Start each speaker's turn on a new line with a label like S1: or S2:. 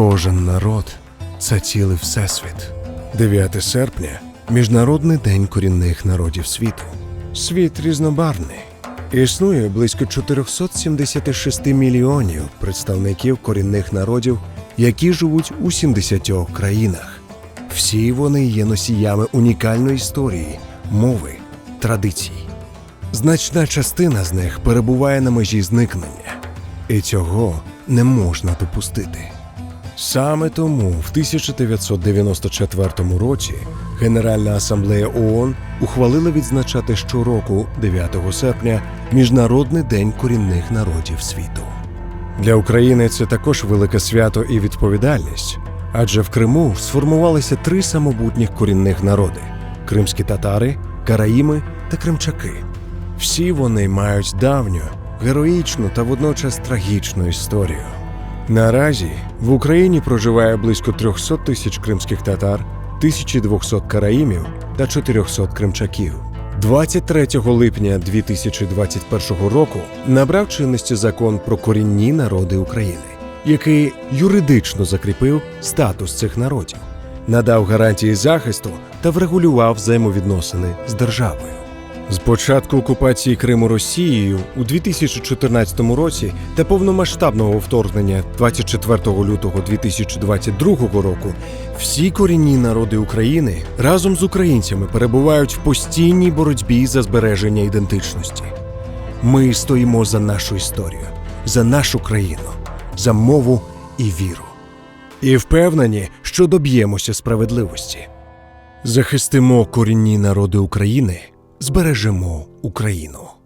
S1: Кожен народ це цілий всесвіт. 9 серпня Міжнародний день корінних народів світу. Світ різнобарвний. Існує близько 476 мільйонів представників корінних народів, які живуть у 70 країнах. Всі вони є носіями унікальної історії, мови, традицій. Значна частина з них перебуває на межі зникнення, і цього не можна допустити. Саме тому в 1994 році Генеральна асамблея ООН ухвалила відзначати щороку 9 серпня Міжнародний день корінних народів світу. Для України це також велике свято і відповідальність, адже в Криму сформувалися три самобутніх корінних народи: кримські татари, караїми та кримчаки. Всі вони мають давню, героїчну та водночас трагічну історію. Наразі в Україні проживає близько 300 тисяч кримських татар, 1200 караїмів та 400 кримчаків. 23 липня 2021 року набрав чинності закон про корінні народи України, який юридично закріпив статус цих народів, надав гарантії захисту та врегулював взаємовідносини з державою. З початку окупації Криму Росією у 2014 році та повномасштабного вторгнення 24 лютого 2022 року всі корінні народи України разом з українцями перебувають в постійній боротьбі за збереження ідентичності. Ми стоїмо за нашу історію, за нашу країну, за мову і віру. І впевнені, що доб'ємося справедливості. Захистимо корінні народи України, збережемо Україну.